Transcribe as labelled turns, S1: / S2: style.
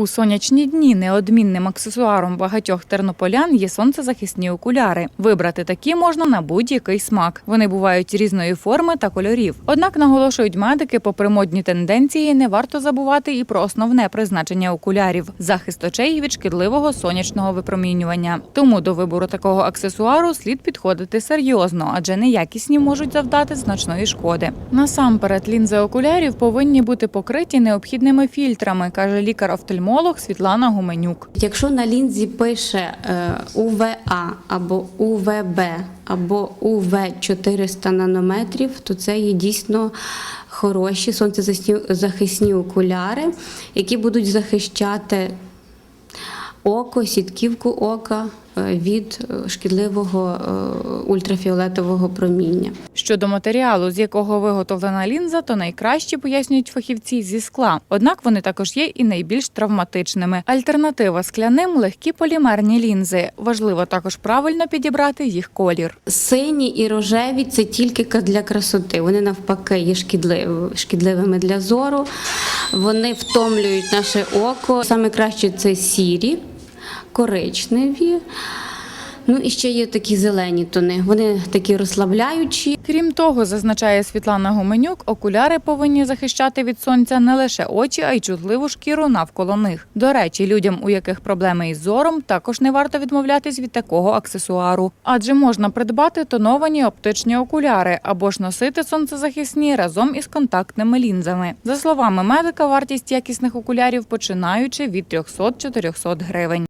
S1: У сонячні дні неодмінним аксесуаром багатьох тернополян є сонцезахисні окуляри. Вибрати такі можна на будь-який смак. Вони бувають різної форми та кольорів. Однак наголошують медики, попри модні тенденції, не варто забувати і про основне призначення окулярів захист очей від шкідливого сонячного випромінювання. Тому до вибору такого аксесуару слід підходити серйозно, адже неякісні можуть завдати значної шкоди. Насамперед, лінзи окулярів повинні бути покриті необхідними фільтрами, каже лікар-офтальмолог Світлана Гуменюк.
S2: Якщо на лінзі пише е, УВА або УВБ або УВ 400 нанометрів, то це є дійсно хороші сонцезахисні окуляри, які будуть захищати око, сітківку ока е, від е, шкідливого е, ультрафіолетового проміння.
S1: Щодо матеріалу, з якого виготовлена лінза, то найкраще пояснюють фахівці зі скла. Однак вони також є і найбільш травматичними. Альтернатива скляним легкі полімерні лінзи. Важливо також правильно підібрати їх колір.
S2: Сині і рожеві це тільки для красоти. Вони навпаки є шкідлив- шкідливими для зору. Вони втомлюють наше око. Саме краще це сірі, коричневі. Ну і ще є такі зелені тони. Вони такі розслабляючі.
S1: Крім того, зазначає Світлана Гуменюк, окуляри повинні захищати від сонця не лише очі, а й чутливу шкіру навколо них. До речі, людям, у яких проблеми із зором, також не варто відмовлятись від такого аксесуару, адже можна придбати тоновані оптичні окуляри або ж носити сонцезахисні разом із контактними лінзами. За словами медика, вартість якісних окулярів починаючи від 300-400 гривень.